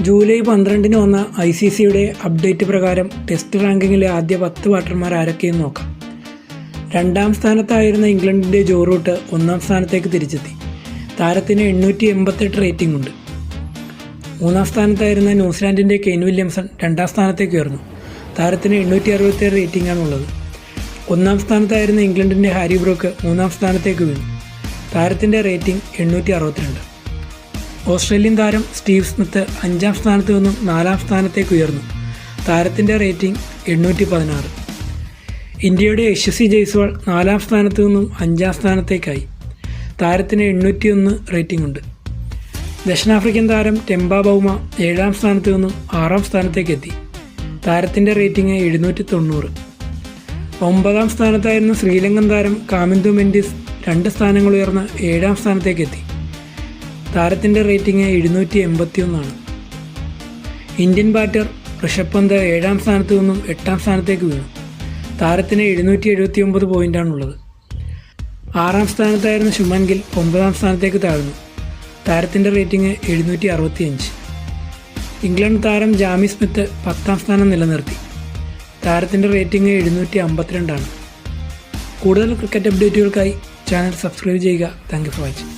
July പന്ത്രണ്ടിന് വന്ന I C സിയുടെ അപ്ഡേറ്റ് പ്രകാരം ടെസ്റ്റ് റാങ്കിങ്ങിലെ ആദ്യ പത്ത് ബാറ്റർമാർ ആരൊക്കെയെന്ന് നോക്കാം. രണ്ടാം സ്ഥാനത്തായിരുന്ന ഇംഗ്ലണ്ടിന്റെ ജോറൂട്ട് ഒന്നാം സ്ഥാനത്തേക്ക് തിരിച്ചെത്തി. താരത്തിന് എണ്ണൂറ്റി എൺപത്തെട്ട് റേറ്റിംഗ് ഉണ്ട്. മൂന്നാം സ്ഥാനത്തായിരുന്ന ന്യൂസിലാൻഡിന്റെ കെയ്ൻ വില്യംസൺ രണ്ടാം സ്ഥാനത്തേക്ക് ഉയർന്നു. താരത്തിന് എണ്ണൂറ്റി അറുപത്തേഴ് റേറ്റിംഗ് ഉള്ളത് ഒന്നാം സ്ഥാനത്തായിരുന്ന ഇംഗ്ലണ്ടിന്റെ ഹാരി ബ്രോക്ക് മൂന്നാം സ്ഥാനത്തേക്ക് വീണു. താരത്തിന്റെ റേറ്റിംഗ് എണ്ണൂറ്റി അറുപത്തിരണ്ട് ഓസ്ട്രേലിയൻ താരം സ്റ്റീവ് സ്മിത്ത് അഞ്ചാം സ്ഥാനത്ത് നിന്നും നാലാം സ്ഥാനത്തേക്ക് ഉയർന്നു. താരത്തിന്റെ റേറ്റിംഗ് എണ്ണൂറ്റി പതിനാറ് ഇന്ത്യയുടെ യശസ്വി ജയ്സ്വാൾ നാലാം സ്ഥാനത്ത് നിന്നും അഞ്ചാം സ്ഥാനത്തേക്കായി. താരത്തിന് എണ്ണൂറ്റിയൊന്ന് റേറ്റിംഗ് ഉണ്ട് ദക്ഷിണാഫ്രിക്കൻ താരം ടെമ്പ ബൗമ ഏഴാം സ്ഥാനത്ത് നിന്നും ആറാം സ്ഥാനത്തേക്ക് എത്തി താരത്തിന്റെ റേറ്റിംഗ് എഴുന്നൂറ്റി തൊണ്ണൂറ് ഒമ്പതാം സ്ഥാനത്തായിരുന്ന ശ്രീലങ്കൻ താരം കാമിന്ദു മെൻഡിസ് രണ്ട് സ്ഥാനങ്ങൾ ഉയർന്ന് ഏഴാം സ്ഥാനത്തേക്ക് എത്തി താരത്തിന്റെ റേറ്റിംഗ് എഴുന്നൂറ്റി എൺപത്തി ഒന്നാണ് ഇന്ത്യൻ ബാറ്റർ ഋഷഭ് പന്ത് ഏഴാം സ്ഥാനത്ത് നിന്നും എട്ടാം സ്ഥാനത്തേക്ക് വീണു. താരത്തിന് എഴുന്നൂറ്റി എഴുപത്തി ഒമ്പത് പോയിന്റാണുള്ളത് ആറാം സ്ഥാനത്തായിരുന്ന ശുമൻ ഗിൽ ഒമ്പതാം സ്ഥാനത്തേക്ക് താഴ്ന്നു. താരത്തിന്റെ റേറ്റിംഗ് എഴുന്നൂറ്റി അറുപത്തി അഞ്ച് ഇംഗ്ലണ്ട് താരം ജാമി സ്മിത്ത് പത്താം സ്ഥാനം നിലനിർത്തി. താരത്തിന്റെ റേറ്റിംഗ് എഴുന്നൂറ്റി അമ്പത്തിരണ്ടാണ് കൂടുതൽ ക്രിക്കറ്റ് അപ്ഡേറ്റുകൾക്കായി ചാനൽ സബ്സ്ക്രൈബ് ചെയ്യുക. Thank you for watching.